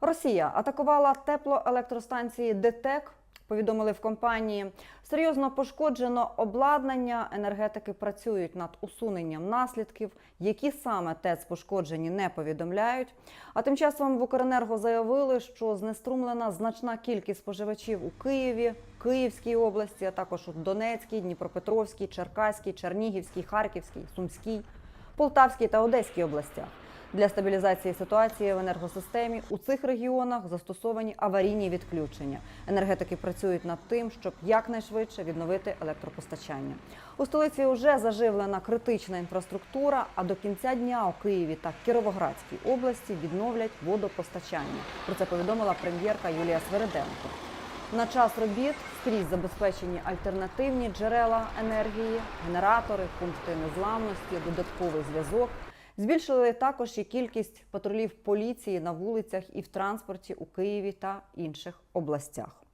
Росія атакувала теплоелектростанції ДТЕК. Повідомили в компанії. Серйозно пошкоджено обладнання. Енергетики працюють над усуненням наслідків. Які саме ТЕЦ пошкоджені, не повідомляють. А тим часом в Укренерго заявили, що знеструмлена значна кількість споживачів у Києві, Київській області, а також у Донецькій, Дніпропетровській, Черкаській, Чернігівській, Харківській, Сумській, Полтавській та Одеській областях. Для стабілізації ситуації в енергосистемі у цих регіонах застосовані аварійні відключення. Енергетики працюють над тим, щоб якнайшвидше відновити електропостачання. У столиці вже заживлена критична інфраструктура. А до кінця дня у Києві та Кіровоградській області відновлять водопостачання. Про це повідомила прем'єрка Юлія Свериденко. На час робіт скрізь забезпечені альтернативні джерела енергії, генератори, пункти незламності, додатковий зв'язок. Збільшили також і кількість патрулів поліції на вулицях і в транспорті у Києві та інших областях.